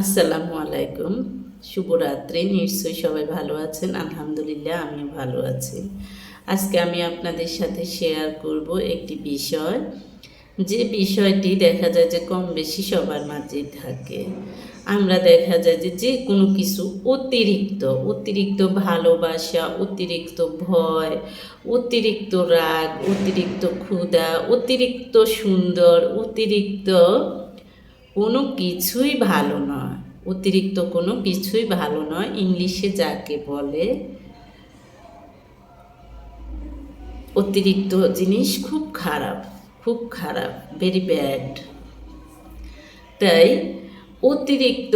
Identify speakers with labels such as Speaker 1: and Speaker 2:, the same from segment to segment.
Speaker 1: আসসালামু আলাইকুম। শুভরাত্রি, নিশ্চয়ই সবাই ভালো আছেন। আলহামদুলিল্লাহ, আমিও ভালো আছি। আজকে আমি আপনাদের সাথে শেয়ার করব একটি বিষয়। যে বিষয়টি দেখা যায় যে কম বেশি সবার মাঝেই থাকে। আমরা দেখা যায় যে যে কোনো কিছু অতিরিক্ত অতিরিক্ত ভালোবাসা, অতিরিক্ত ভয়, অতিরিক্ত রাগ, অতিরিক্ত ক্ষুধা, অতিরিক্ত সুন্দর, অতিরিক্ত কোনো কিছুই ভালো নয়। অতিরিক্ত কোনো কিছুই ভালো নয়। ইংলিশে যাকে বলে, অতিরিক্ত জিনিস খুব খারাপ খুব খারাপ ভেরি ব্যাড তাই অতিরিক্ত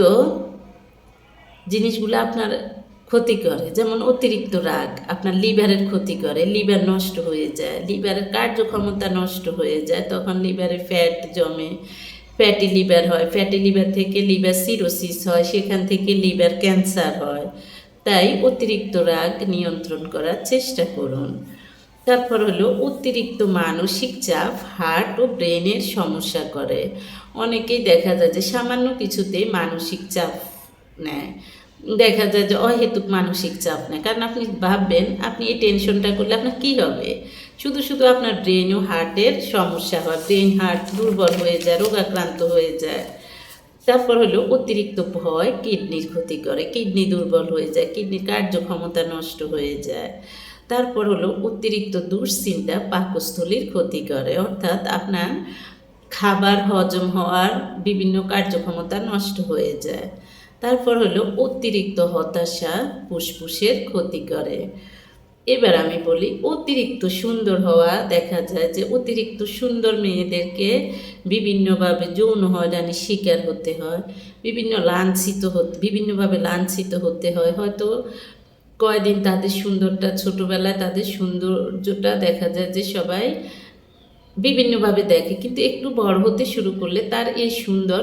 Speaker 1: জিনিসগুলো আপনার ক্ষতি করে। যেমন অতিরিক্ত রাগ আপনার লিভারের ক্ষতি করে। লিভার নষ্ট হয়ে যায়, লিভারের কার্যক্ষমতা নষ্ট হয়ে যায়, তখন লিভারে ফ্যাট জমে। ফ্যাটি লিভার হয়। ফ্যাটি লিভার থেকে লিভার সিরোসিস হয়, সেখান থেকে লিভার ক্যান্সার হয়। তাই অতিরিক্ত রাগ নিয়ন্ত্রণ করার চেষ্টা করুন। তারপর হলো অতিরিক্ত মানসিক চাপ হার্ট ও ব্রেনের সমস্যা করে। অনেকেই দেখা যায় যে সামান্য কিছুতেই মানসিক চাপ নেয়। দেখা যায় যে অহেতুক মানসিক চাপ নেয়। কারণ আপনি ভাববেন, আপনি এই টেনশনটা করলে আপনার কী হবে? শুধু শুধু আপনার ব্রেন ও হার্টের সমস্যা হয়। ব্রেন হার্ট দুর্বল হয়ে যায়, রোগাক্রান্ত হয়ে যায়। তারপর হলো অতিরিক্ত ভয় কিডনির ক্ষতি করে। কিডনি দুর্বল হয়ে যায় কিডনির কার্যক্ষমতা নষ্ট হয়ে যায়। তারপর হলো অতিরিক্ত দুশ্চিন্তা পাকস্থলীর ক্ষতি করে। অর্থাৎ আপনার খাবার হজম হওয়ার বিভিন্ন কার্যক্ষমতা নষ্ট হয়ে যায়। তারপর হলো অতিরিক্ত হতাশা, ফুসফুসের ক্ষতি করে। এবার আমি বলি অতিরিক্ত সুন্দর হওয়া দেখা যায় যে অতিরিক্ত সুন্দর মেয়েদেরকে বিভিন্নভাবে যৌন হয়রানির শিকার হতে হয়, বিভিন্ন লাঞ্ছিত হতে, বিভিন্নভাবে লাঞ্ছিত হতে হয়। হয়তো কয়দিন তাদের সুন্দরটা, ছোটোবেলায় তাদের সৌন্দর্যটা দেখা যায় যে সবাই বিভিন্নভাবে দেখে। কিন্তু একটু বড় হতে শুরু করলে তার এই সুন্দর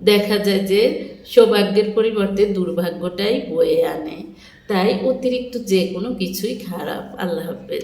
Speaker 1: দেখা যায় যে সৌভাগ্যের পরিবর্তে দুর্ভাগ্যটাই বয়ে আনে। তাই অতিরিক্ত যে কোনো কিছুই খারাপ আল্লাহ হাফেজ।